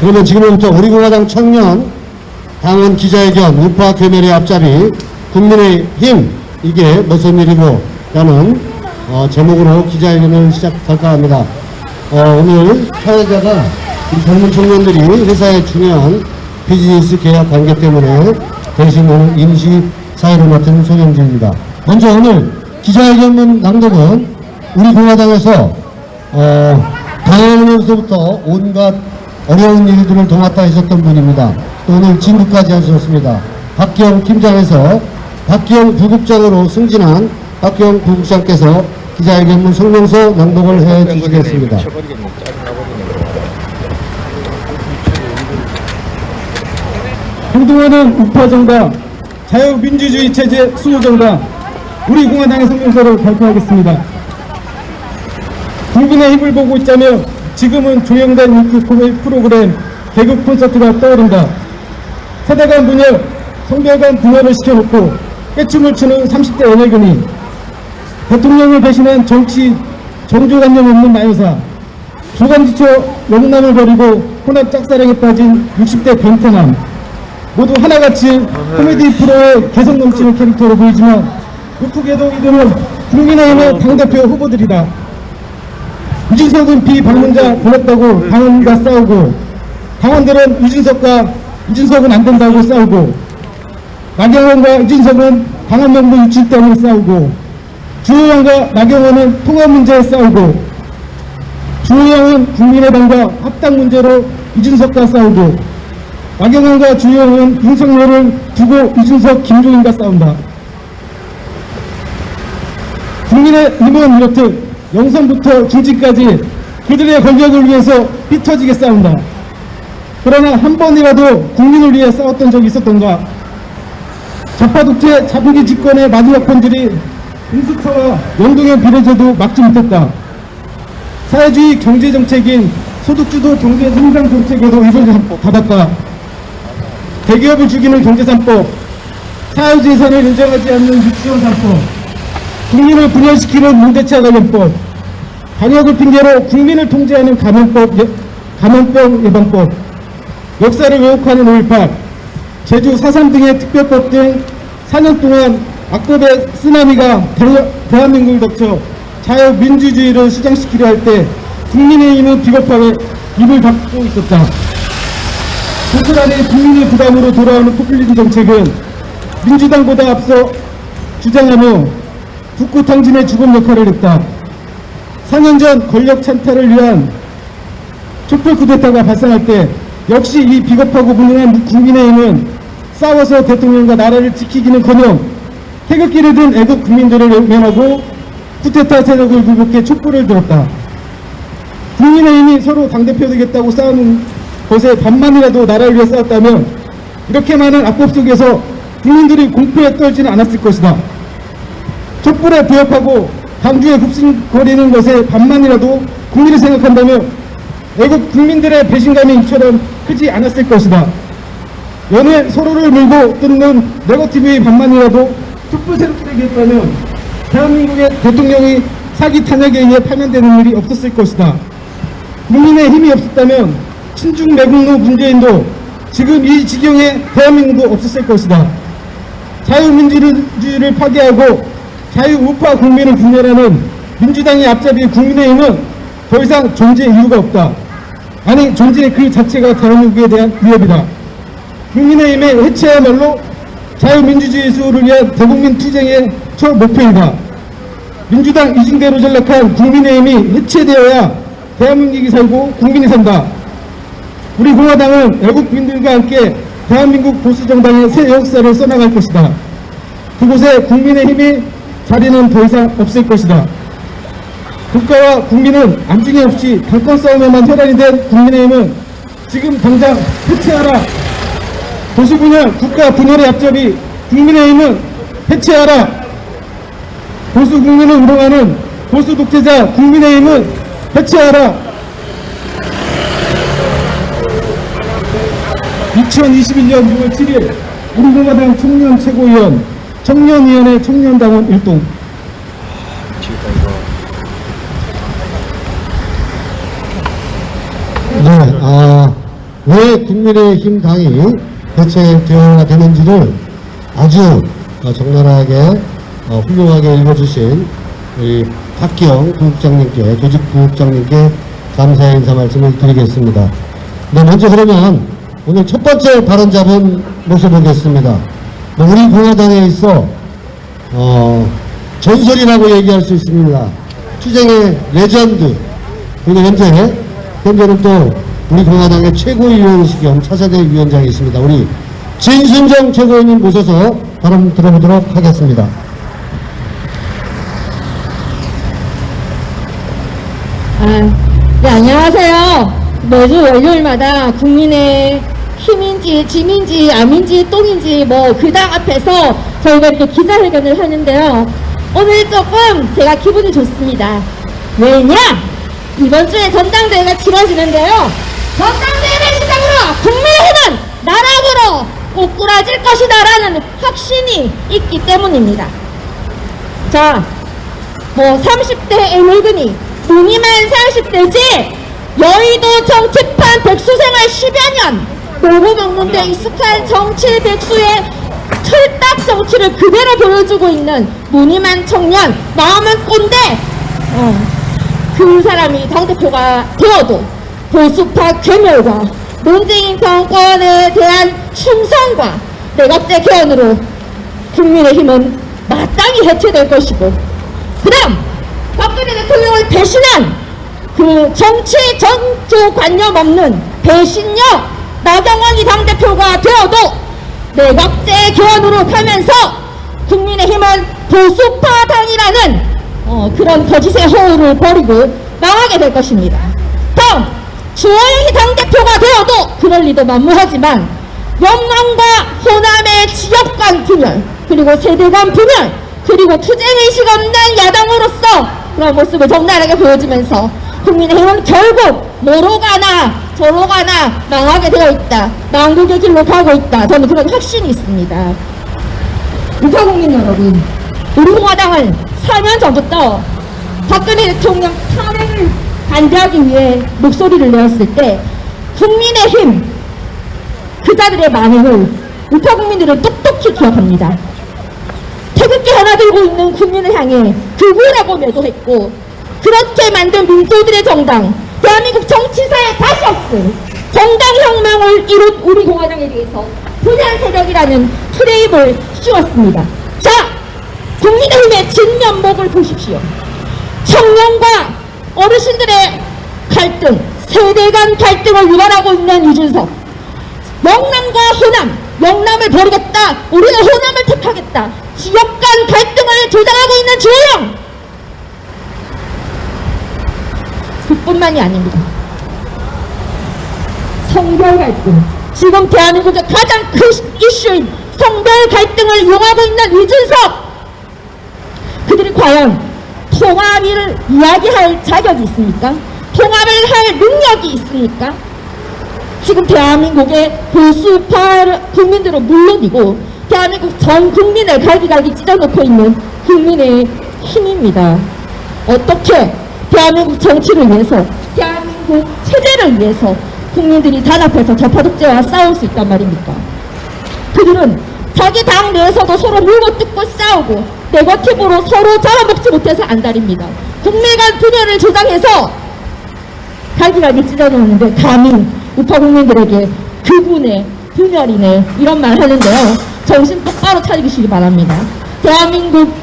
그러면 지금부터 우리 공화당 청년 당원 기자회견 우파 괴멸의 앞잡이 국민의 힘 이게 무슨 일이고 라는 어, 제목으로 기자회견을 시작할까 합니다. 어, 오늘 사회자가 이 젊은 청년들이 회사의 중요한 비즈니스 계약 관계 때문에 대신 오늘 임시 사회를 맡은 손영진입니다. 먼저 오늘 기자회견문 낭독은 우리 공화당에서 어, 당원으로서부터 온갖 어려운 일들을 도맡아 하셨던 분입니다. 또 오늘 진급까지 하셨습니다. 박기영 팀장에서 박기영 부국장으로 승진한 박기영 부국장께서 기자회견문 성명서 낭독을 해 주시겠습니다. 쳐버리겠네. 짜증나버리네. 행동하는 우파정당, 자유민주주의 체제 수호정당, 우리 공화당의 성명서를 발표하겠습니다. 국민의 힘을 보고 있자며 지금은 조영단 인기 코미디 프로그램 개그 콘서트가 떠오른다. 세대간 분열, 성별간 분열을 시켜놓고 깨춤을 추는 30대 연예근이 대통령을 배신한 정치 정조관념 없는 마요사 조간지쳐 영남을 버리고 혼합 짝사랑에 빠진 60대 변태남 모두 하나같이 코미디 프로의 개성 넘치는 캐릭터로 보이지만 웃프게도 이들은 국민의힘의 당대표 후보들이다. 유진석은 비방문자 보냈다고 당원과 싸우고 당원들은 유진석과 유진석은 안 된다고 싸우고 나경원과 유진석은 당원 명부 유출 때문에 싸우고 주호영과 나경원은 통합 문제에 싸우고 주호영은 국민의당과 합당 문제로 유진석과 싸우고 나경원과 주호영은 윤석열을 두고 유진석, 김종인과 싸운다. 국민의 힘은 이렇듯 영선부터 중지까지 그들의 권력을 위해서 삐터지게 싸운다. 그러나 한 번이라도 국민을 위해 싸웠던 적이 있었던가? 좌파독재 자부기 집권의 마지막 번들이 인수처와 영동의 비례제도 막지 못했다. 사회주의 경제정책인 소득주도 경제 성장 정책에도 입을 닫았다. 대기업을 죽이는 경제산법, 사회재산을 인정하지 않는 유치원 3법, 국민을 분열시키는 문대차 관련법, 방역을 핑계로 국민을 통제하는 감염법, 예- 감염병 예방법, 역사를 왜곡하는 5.18, 제주 4.3 등의 특별법 등 4년 동안 악법의 쓰나미가 대- 대한민국을 덮쳐 자유민주주의를 수장시키려 할 때 국민의힘은 비겁하게 입을 닫고 있었다. 고스란히 국민의 부담으로 돌아오는 포퓰리즘 정책은 민주당보다 앞서 주장하며 북구탕진의 주범 역할을 했다. 4년 전 권력 찬탈을 위한 촛불 쿠데타가 발생할 때 역시 이 비겁하고 무능한 국민의힘은 싸워서 대통령과 나라를 지키기는커녕 태극기를 든 애국 국민들을 외면하고 쿠데타 세력을 굴복해 촛불을 들었다. 국민의힘이 서로 당대표 되겠다고 싸우는 것에 반만이라도 나라를 위해 싸웠다면 이렇게 많은 악법 속에서 국민들이 공포에 떨지는 않았을 것이다. 촛불에 부역하고 강주에 굽신거리는 것에 반만이라도 국민을 생각한다면 애국 국민들의 배신감이 이처럼 크지 않았을 것이다. 연애 서로를 밀고 뜯는 네거티브의 반만이라도 촛불 세력되게 했다면 대한민국의 대통령이 사기 탄핵에 의해 파면되는 일이 없었을 것이다. 국민의 힘이 없었다면 친중 매국노 문재인도 지금 이 지경에 대한민국도 없었을 것이다. 자유민주주의를 파괴하고 자유우파 국민을 분열하는 민주당의 앞잡이 국민의힘은 더 이상 존재 이유가 없다. 아니 존재 그 자체가 대한민국에 대한 위협이다. 국민의힘의 해체야말로 자유민주주의 수호를 위한 대국민 투쟁의 첫 목표이다. 민주당 이중대로 전락한 국민의힘이 해체되어야 대한민국이 살고 국민이 산다. 우리 공화당은 애국민들과 함께 대한민국 보수정당의 새 역사를 써나갈 것이다. 그곳에 국민의힘이 자리는 더 이상 없을 것이다. 국가와 국민은 안중에 없이 당권 싸움에만 혈안이 된 국민의힘은 지금 당장 해체하라. 보수 분열, 국가 분열의 앞잡이 국민의힘은 해체하라. 보수 국민을 우롱하는 보수 독재자 국민의힘은 해체하라. 2021년 6월 7일 우리 공화당 청년 최고위원 청년위원회 청년당원 일동 미치겠다 이거. 네, 아, 왜 국민의힘 당이 대체되어야 되는지를 아주 어, 적나라하게 어, 훌륭하게 읽어주신 우리 박기영 부국장님께 조직 부국장님께 감사의 인사 말씀을 드리겠습니다. 네, 먼저 그러면 오늘 첫 번째 발언자분 모셔보겠습니다. 뭐 우리 공화당에 있어 어, 전설이라고 얘기할 수 있습니다. 투쟁의 레전드 그리고 현재 현재는 또 우리 공화당의 최고위원 겸 차세대 위원장이십니다. 우리 진순정 최고위원님 모셔서 발언 들어보도록 하겠습니다. 아, 네, 안녕하세요. 매주 월요일마다 국민의 힘인지, 짐인지, 암인지, 똥인지, 뭐, 그당 앞에서 저희가 이렇게 기자회견을 하는데요. 오늘 조금 제가 기분이 좋습니다. 왜냐? 이번 주에 전당대회가 치러지는데요. 전당대회를 시작으로 국민의힘은 나락으로 꼬꾸라질 것이다 라는 확신이 있기 때문입니다. 자, 뭐 30대 애늙은이 무늬만 40대지 여의도 정치판 백수생활 10여 년 먹는데 익숙한 정치 백수의 철딱 정치를 그대로 보여주고 있는 무늬만 청년 마음은 꼰대. 어, 그 사람이 당대표가 되어도 보수파 괴멸과 문재인 정권에 대한 충성과 내각제 개헌으로 국민의힘은 마땅히 해체될 것이고 그 다음 박근혜 대통령을 배신한 그 정치 정조 관념 없는 배신녀 나경원 이 당대표가 되어도 내각제 개헌으로 가면서 국민의힘은 보수파 당이라는 어, 그런 거짓의 허울을 버리고 나가게 될 것입니다. 다음 주호영이 당대표가 되어도 그럴 리도 만무하지만 영남과 호남의 지역 간 분열 그리고 세대 간 분열 그리고 투쟁의식 없는 야당으로서 그런 모습을 적나라하게 보여주면서 국민의힘은 결국 뭐로 가나 저로 가 나 망하게 되어 있다. 길로 가고 있다. 저는 그런 확신이 있습니다. 우파국민 여러분 우리 공화당은 4년 전부터 박근혜 대통령 탄핵을 반대하기 위해 목소리를 내었을 때 국민의 힘 그자들의 만행을 우파 국민들은 똑똑히 기억합니다. 태극기 하나 들고 있는 국민을 향해 극우라고 매도했고 그렇게 만든 민주들의 정당 대한민국 정치사에 다시 없을 정당혁명을 이룬 우리 공화당에 대해서 분양 세력이라는 프레임을 씌웠습니다. 자, 국민의힘의 진면목을 보십시오. 청년과 어르신들의 갈등, 세대 간 갈등을 유발하고 있는 이준석. 영남과 호남, 영남을 버리겠다. 우리는 호남을 택하겠다. 지역 간 갈등을 조장하고 있는 주호영. 그뿐만이 아닙니다. 성별 갈등. 지금 대한민국의 가장 큰 이슈인 성별 갈등을 이용하고 있는 이준석. 그들이 과연 통합을 이야기할 자격이 있습니까? 통합을 할 능력이 있습니까? 지금 대한민국의 보수파 국민들은 물론이고 대한민국 전 국민을 갈기갈기 찢어놓고 있는 국민의 힘입니다. 어떻게 대한민국 정치를 위해서 대한민국 체제를 위해서 국민들이 단합해서 좌파독재와 싸울 수 있단 말입니까? 그들은 자기 당 내에서도 서로 물고 뜯고 싸우고 네거티브로 서로 잡아먹지 못해서 안달입니다. 국민 간 분열을 조장해서 갈기갈기 찢어놓는데 감히 우파 국민들에게 그분의 분열이네 이런 말 하는데요. 정신 똑바로 차리시기 바랍니다. 대한민국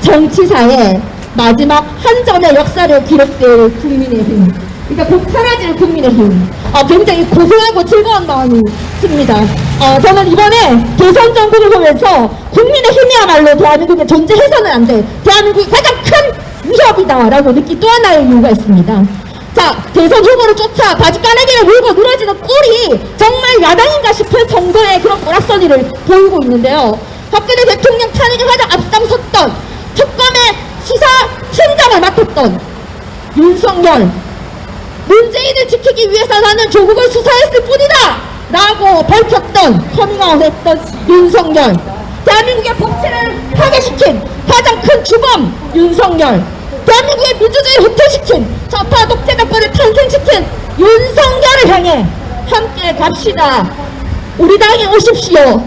정치사에 마지막 한 점의 역사를 기록될 국민의 힘. 그러니까 곧 사라질 국민의 힘. 어, 굉장히 고소하고 즐거운 마음이 듭니다. 어, 저는 이번에 대선 정국을 보면서 국민의 힘이야말로 대한민국에 존재해서는 안 돼. 대한민국이 가장 큰 위협이다 라고 느낀 또 하나의 이유가 있습니다. 자, 대선 후보를 쫓아 바지 까내기를 물고 늘어지는 꼴이 정말 야당인가 싶을 정도의 그런 오락서리를 보이고 있는데요. 박근혜 대통령 탄핵에 가장 앞장섰던 특검의 수사 팀장을 맡았던 윤석열 문재인을 지키기 위해서 나는 조국을 수사했을 뿐이다 라고 밝혔던 커밍아웃 했던 윤석열 대한민국의 법치를 파괴시킨 가장 큰 주범 윤석열 대한민국의 민주주의를 후퇴시킨 좌파 독재 정권을 탄생시킨 윤석열을 향해 함께 갑시다. 우리 당에 오십시오.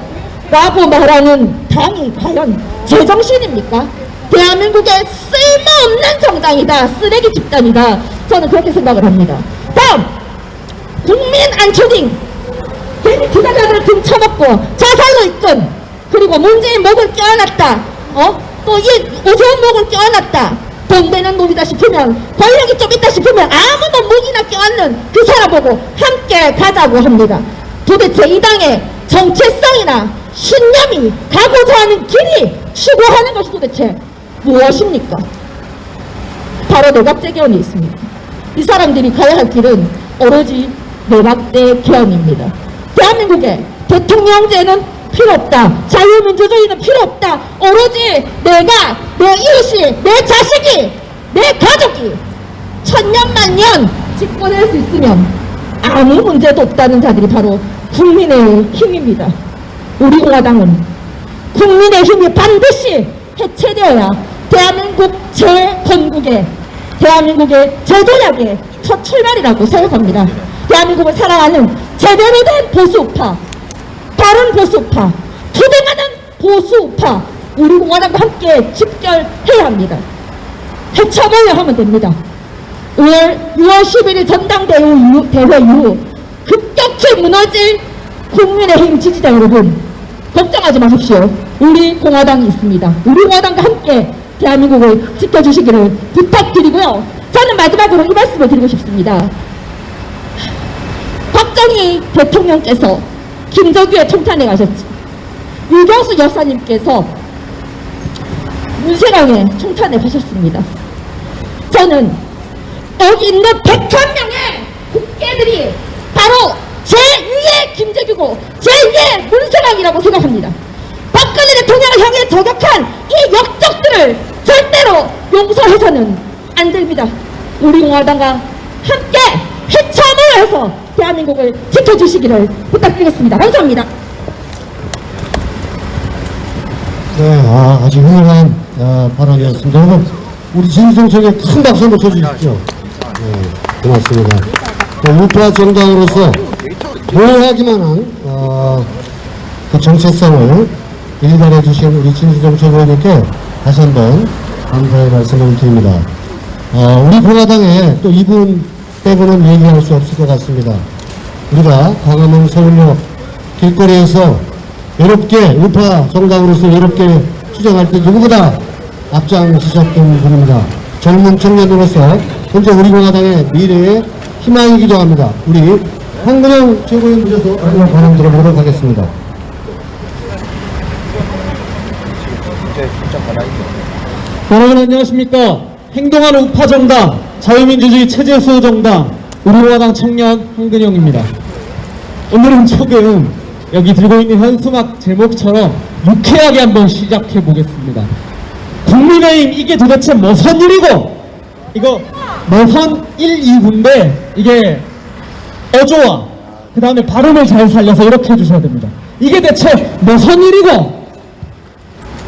라고 말하는 당이 과연 제정신입니까? 대한민국의 쓸모없는 정당이다. 쓰레기 집단이다. 저는 그렇게 생각을 합니다. 다음! 국민 안초딩! 괜히 기자들을 등쳐먹고 자살로 이끈 그리고 문재인 목을 껴안았다. 어? 또 이 오세훈 목을 껴안았다. 돈 되는 놈이다 싶으면 권력이 좀 있다 싶으면 아무도 목이나 껴안는 그 사람 보고 함께 가자고 합니다. 도대체 이 당의 정체성이나 신념이 가고자 하는 길이 추구하는 것이 도대체 무엇입니까? 바로 내각제 개헌이 있습니다. 이 사람들이 가야 할 길은 오로지 내각제 개헌입니다. 대한민국에 대통령제는 필요 없다. 자유민주주의는 필요 없다. 오로지 내가, 내 이웃이, 내 자식이, 내 가족이 천년만년 집권할 수 있으면 아무 문제도 없다는 자들이 바로 국민의 힘입니다. 우리 공화당은 국민의 힘이 반드시 해체되어야 대한민국 재건국의 대한민국의 재도약의 첫 출발이라고 생각합니다. 대한민국을 사랑하는 제대로 된 보수우파, 다른 보수우파, 투쟁하는 보수우파, 우리 공화당과 함께 집결해야 합니다. 해쳐보려 하면 됩니다. 5월, 6월 11일 전당대회 이후, 대회 이후 급격히 무너질 국민의힘 지지자 여러분 걱정하지 마십시오. 우리 공화당이 있습니다. 우리 공화당과 함께 대한민국을 지켜주시기를 부탁드리고요. 저는 마지막으로 이 말씀을 드리고 싶습니다. 박정희 대통령께서 김정규의 총탄에 가셨지. 유경수 여사님께서 문세랑의 총탄에 가셨습니다. 저는 여기 있는 101명의 국회들이 바로 제2의 김재규고 제2의 문세랑이라고 생각합니다. 박근혜 대통령을 향해 저격한 이 역적들을 절대로 용서해서는 안 됩니다. 우리 공화당과 함께 해참을 해서 대한민국을 지켜주시기를 부탁드리겠습니다. 감사합니다. 네, 아, 아주 훌륭한 아, 발언이었습니다. 여러분, 우리 진성청에 큰 박수 한번 쳐주십시오. 네, 고맙습니다. 네, 우파 정당으로서 모호하기만 한 어, 그 정체성을 일관해 주신 우리 진수정 최고위원님께 다시 한번 감사의 말씀을 드립니다. 어, 우리 공화당에 또 이분 빼고는 얘기할 수 없을 것 같습니다. 우리가 광화문 서울역 길거리에서 외롭게 우파 정당으로서 외롭게 투쟁할 때 누구보다 앞장서셨던 분입니다. 젊은 청년으로서 현재 우리 공화당의 미래의 희망이기도 합니다. 우리 황근영 최고위원 모셔서 마지막 발언 들어보도록 하겠습니다. 이제 진짜 가만히 여러분 안녕하십니까? 행동하는 우파 정당 자유민주주의 체제 수호 정당 우리공화당 청년 황근영입니다. 오늘은 조금 여기 들고 있는 현수막 제목처럼 유쾌하게 한번 시작해 보겠습니다. 국민의힘 이게 도대체 무슨 일이고? 이거 무슨 1, 2구인데 이게 어조와 그 다음에 발음을 잘 살려서 이렇게 해주셔야 됩니다. 이게 대체 무슨 일이고?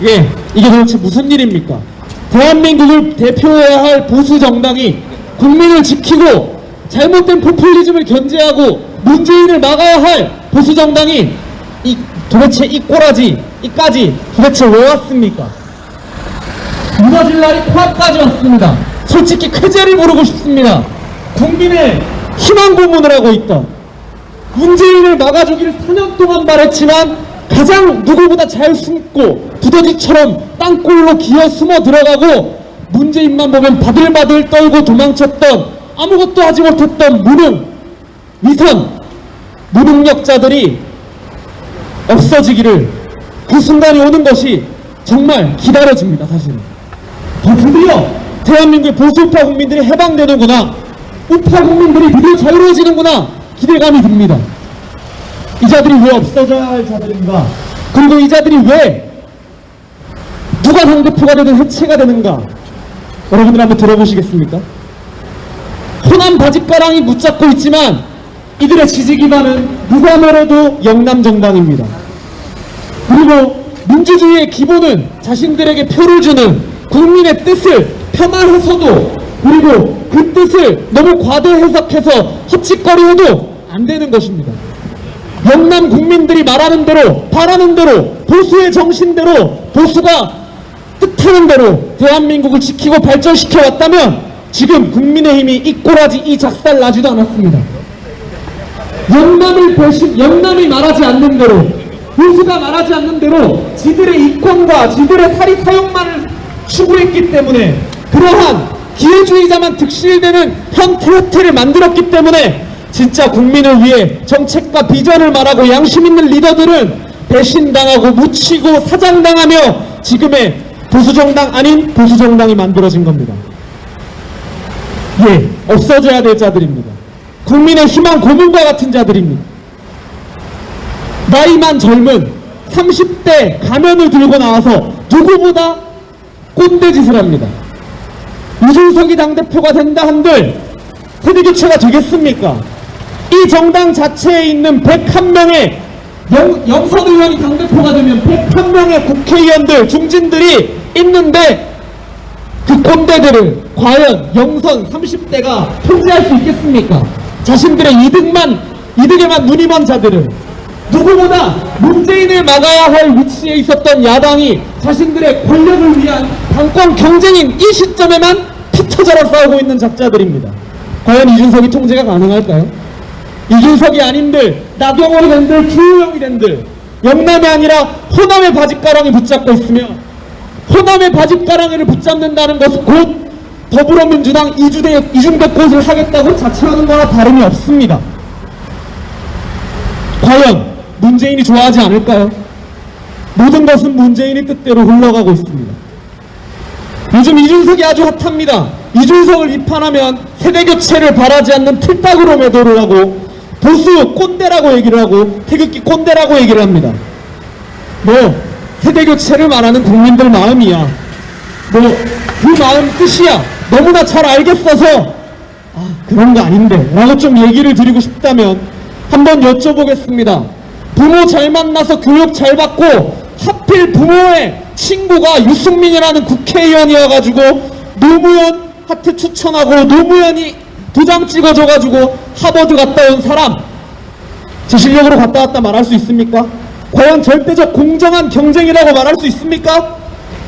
예, 이게 도대체 무슨 일입니까? 대한민국을 대표해야 할 보수 정당이 국민을 지키고 잘못된 포퓰리즘을 견제하고 문재인을 막아야 할 보수 정당이 이 도대체 이 꼬라지 이까지 도대체 왜 왔습니까? 무너질 날이 코앞까지 왔습니다. 솔직히 쾌재를 부르고 싶습니다. 국민의 희망 고문을 하고 있다. 문재인을 막아주기를 4년 동안 바랬지만 가장 누구보다 잘 숨고 두더지처럼 땅굴로 기어 숨어 들어가고 문재인만 보면 바들바들 떨고 도망쳤던 아무것도 하지 못했던 무능 위선 무능력자들이 없어지기를 그 순간이 오는 것이 정말 기다려집니다 사실은. 더 드디어 대한민국의 보수우파 국민들이 해방되는구나. 우파 국민들이 드디어 자유로워지는구나. 기대감이 듭니다 이 자들이 왜 없어져야 할 자들인가? 그리고 이 자들이 왜 누가 상대표가 되든 해체가 되는가? 여러분들 한번 들어보시겠습니까? 호남 바짓가랑이 붙잡고 있지만 이들의 지지 기반은 누가 뭐래도 영남 정당입니다. 그리고 민주주의의 기본은 자신들에게 표를 주는 국민의 뜻을 폄하해서도 그리고 그 뜻을 너무 과대 해석해서 헛짓거리해도 안 되는 것입니다. 영남 국민들이 말하는 대로 바라는 대로 보수의 정신대로 보수가 뜻하는 대로 대한민국을 지키고 발전시켜 왔다면 지금 국민의힘이 이 꼬라지 이 작살 나지도 않았습니다. 영남을 배신, 영남이 말하지 않는 대로, 보수가 말하지 않는 대로 지들의 이권과 지들의 사리 사용만을 추구했기 때문에 그러한 기회주의자만 득실되는 현 태호태를 만들었기 때문에 진짜 국민을 위해 정책과 비전을 말하고 양심 있는 리더들은 배신당하고 묻히고 사장당하며 지금의 보수정당 아닌 보수정당이 만들어진 겁니다. 예, 없어져야 될 자들입니다. 국민의 희망 고문과 같은 자들입니다. 나이만 젊은 30대 가면을 들고 나와서 누구보다 꼰대 짓을 합니다. 이준석이 당대표가 된다 한들 세대교체가 되겠습니까? 이 정당 자체에 있는 101명의 영, 영선 의원이 당대표가 되면 101명의 국회의원들, 중진들이 있는데 그 꼰대들을 과연 영선 30대가 통제할 수 있겠습니까? 자신들의 이득만, 이득에만 눈이 먼 자들을 누구보다 문재인을 막아야 할 위치에 있었던 야당이 자신들의 권력을 위한 당권 경쟁인 이 시점에만 피터져라 싸우고 있는 작자들입니다. 과연 이준석이 통제가 가능할까요? 이준석이 아닌들, 나경원이 된들, 주호영이 된들, 영남이 아니라 호남의 바짓가랑이 붙잡고 있으며 호남의 바짓가랑이를 붙잡는다는 것은 곧 더불어민주당 이주대, 이중대 꽃을 하겠다고 자처하는 거나 다름이 없습니다. 과연 문재인이 좋아하지 않을까요? 모든 것은 문재인의 뜻대로 흘러가고 있습니다. 요즘 이준석이 아주 핫합니다. 이준석을 비판하면 세대교체를 바라지 않는 틀딱으로 매도를 하고 보수 꼰대라고 얘기를 하고 태극기 꼰대라고 얘기를 합니다. 뭐 세대교체를 말하는 국민들 마음이야. 뭐 그 마음 뜻이야. 너무나 잘 알겠어서 아 그런 거 아닌데 라고 좀 얘기를 드리고 싶다면 한번 여쭤보겠습니다. 부모 잘 만나서 교육 잘 받고 하필 부모의 친구가 유승민이라는 국회의원이어가지고 노무현 하트 추천하고 노무현이 도장 찍어줘가지고 하버드 갔다 온 사람 제 실력으로 갔다 왔다 말할 수 있습니까? 과연 절대적 공정한 경쟁이라고 말할 수 있습니까?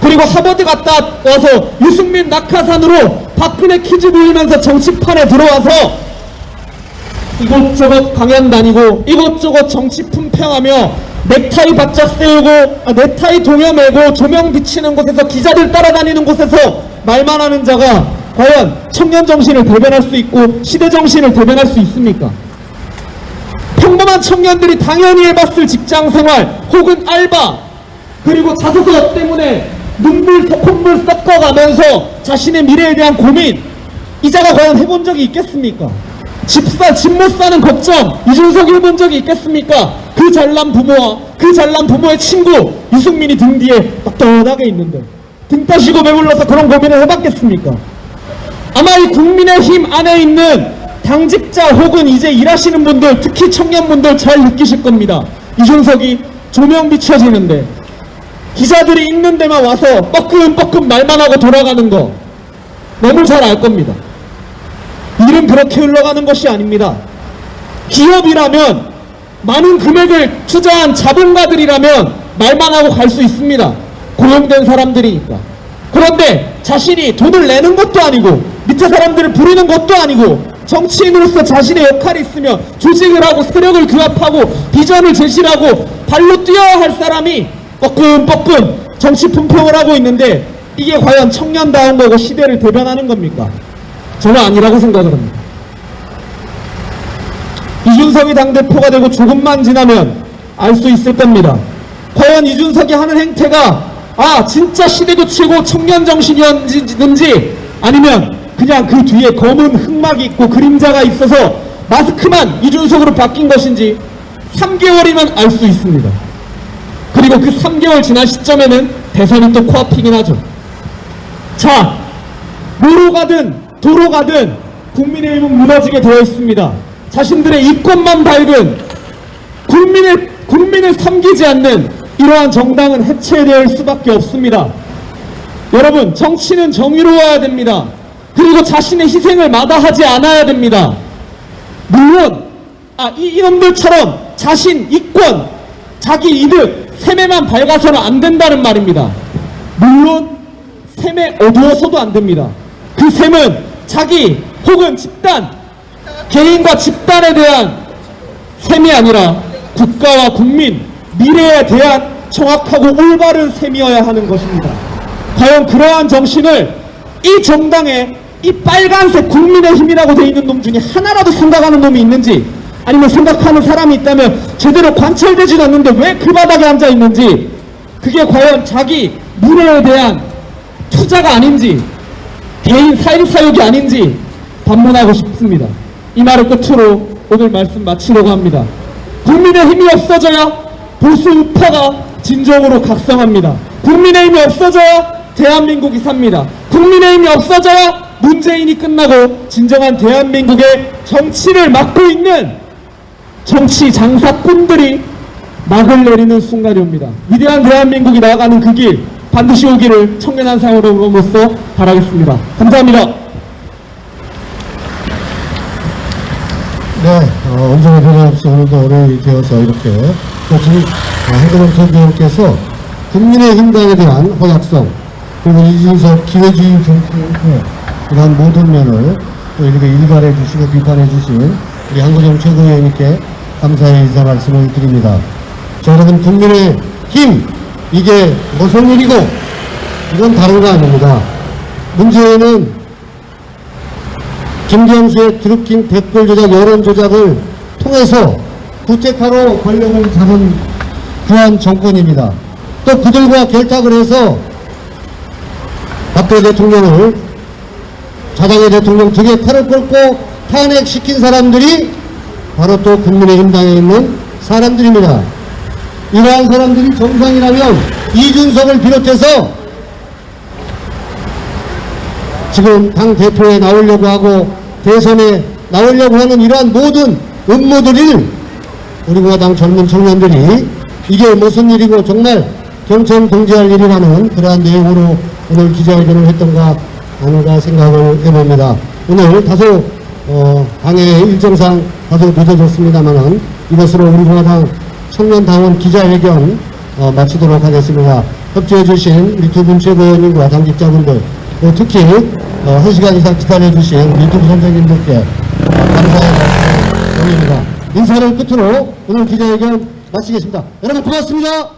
그리고 하버드 갔다 와서 유승민 낙하산으로 박근혜 퀴즈 돌리면서 정치판에 들어와서 이곳저곳 강연 다니고 이곳저곳 정치 품평하며 넥타이 바짝 세우고 아, 넥타이 동여 매고 조명 비치는 곳에서 기자들 따라다니는 곳에서 말만 하는 자가 과연 청년 정신을 대변할 수 있고 시대 정신을 대변할 수 있습니까? 평범한 청년들이 당연히 해봤을 직장 생활 혹은 알바 그리고 자소서 때문에 눈물 콧물 섞어가면서 자신의 미래에 대한 고민 이자가 과연 해본 적이 있겠습니까? 집사 집 못 사는 걱정 이준석이 해본 적이 있겠습니까? 그 잘난 부모와 그 잘난 부모의 친구 유승민이 등 뒤에 떳떳하게 있는데 등 따시고 배불러서 그런 고민을 해봤겠습니까? 아마 이 국민의힘 안에 있는 당직자 혹은 이제 일하시는 분들 특히 청년분들 잘 느끼실 겁니다. 이준석이 조명 비춰지는데 기자들이 있는 데만 와서 뻐끔뻐끔 말만 하고 돌아가는 거 너무 잘 알 겁니다. 일은 그렇게 흘러가는 것이 아닙니다. 기업이라면 많은 금액을 투자한 자본가들이라면 말만 하고 갈 수 있습니다. 고용된 사람들이니까. 그런데 자신이 돈을 내는 것도 아니고 밑에 사람들을 부리는 것도 아니고 정치인으로서 자신의 역할이 있으며 조직을 하고 세력을 규합하고 비전을 제시하고 발로 뛰어야 할 사람이 뻐끔뻐끔 정치 품평을 하고 있는데 이게 과연 청년다운 거고 시대를 대변하는 겁니까? 저는 아니라고 생각을 합니다. 이준석이 당대표가 되고 조금만 지나면 알 수 있을 겁니다. 과연 이준석이 하는 행태가 아 진짜 시대교체고 청년 정신이었는지 아니면 그냥 그 뒤에 검은 흑막이 있고 그림자가 있어서 마스크만 이준석으로 바뀐 것인지 3개월이면 알 수 있습니다. 그리고 그 3개월 지난 시점에는 대선이 또 코앞이긴 하죠. 자, 뭐로 가든 도로 가든 국민의힘은 무너지게 되어 있습니다. 자신들의 이권만 밝은 국민의 국민을 섬기지 않는 이러한 정당은 해체될 수밖에 없습니다. 여러분, 정치는 정의로워야 됩니다. 그리고 자신의 희생을 마다하지 않아야 됩니다. 물론 아, 이, 이놈들처럼 자신 이권, 자기 이득, 셈에만 밝아서는 안 된다는 말입니다. 물론 셈에 어두워서도 안 됩니다. 그 셈은 자기 혹은 집단, 개인과 집단에 대한 셈이 아니라 국가와 국민, 미래에 대한 정확하고 올바른 셈이어야 하는 것입니다. 과연 그러한 정신을 이 정당에 이 빨간색 국민의힘이라고 돼 있는 놈 중에 하나라도 생각하는 놈이 있는지 아니면 생각하는 사람이 있다면 제대로 관철되진 않는데 왜 그 바닥에 앉아 있는지 그게 과연 자기 미래에 대한 투자가 아닌지 개인 사익사욕이 아닌지 반문하고 싶습니다. 이 말을 끝으로 오늘 말씀 마치려고 합니다. 국민의 힘이 없어져야 보수 우파가 진정으로 각성합니다. 국민의 힘이 없어져야 대한민국이 삽니다. 국민의 힘이 없어져야 문재인이 끝나고 진정한 대한민국의 정치를 맡고 있는 정치 장사꾼들이 막을 내리는 순간이 옵니다. 위대한 대한민국이 나아가는 그 길 반드시 오기를 청년한상으로로서 바라겠습니다. 감사합니다. 네, 어, 언제나 변함없이 오늘도 어른이 되어서 이렇게 또 지금 어, 한국은 대표님께서 국민의힘당에 대한 허약성 그리고 이준석 기회주의 정치 의 이러한 모든 면을 또 이렇게 일갈해 주시고 비판해 주신 우리 한국정 최고위원님께 감사의 인사 말씀을 드립니다. 자, 여러분 국민의 힘 이게 무슨 일이고 이건 다른 거 아닙니다. 문제는 김경수의 드루킹 댓글 조작, 여론 조작을 통해서 구체카로 권력을 잡은 그러한 정권입니다. 또 그들과 결탁을 해서 박근혜 대통령을 자당의 대통령 등에 칼을 꽂고 탄핵시킨 사람들이 바로 또 국민의힘당에 있는 사람들입니다. 이러한 사람들이 정상이라면 이준석을 비롯해서 지금 당 대표에 나오려고 하고 대선에 나오려고 하는 이러한 모든 음모들을 우리 공화당 젊은 청년들이 이게 무슨 일이고 정말 경청 공지할 일이라는 그러한 내용으로 오늘 기자회견을 했던가 하는가 생각을 해봅니다. 오늘 다소 어, 방해 일정상 다소 늦어졌습니다만은 이것으로 우리 공화당 청년당원 기자회견 어, 마치도록 하겠습니다. 협조해주신 우리 두분 최고위원님과 당직자분들 또 특히 어, 한 시간 이상 기다려주신 유튜브 선생님들께 어, 감사의 말씀을 올립니다. 인사를 끝으로 오늘 기자회견 마치겠습니다. 여러분 고맙습니다.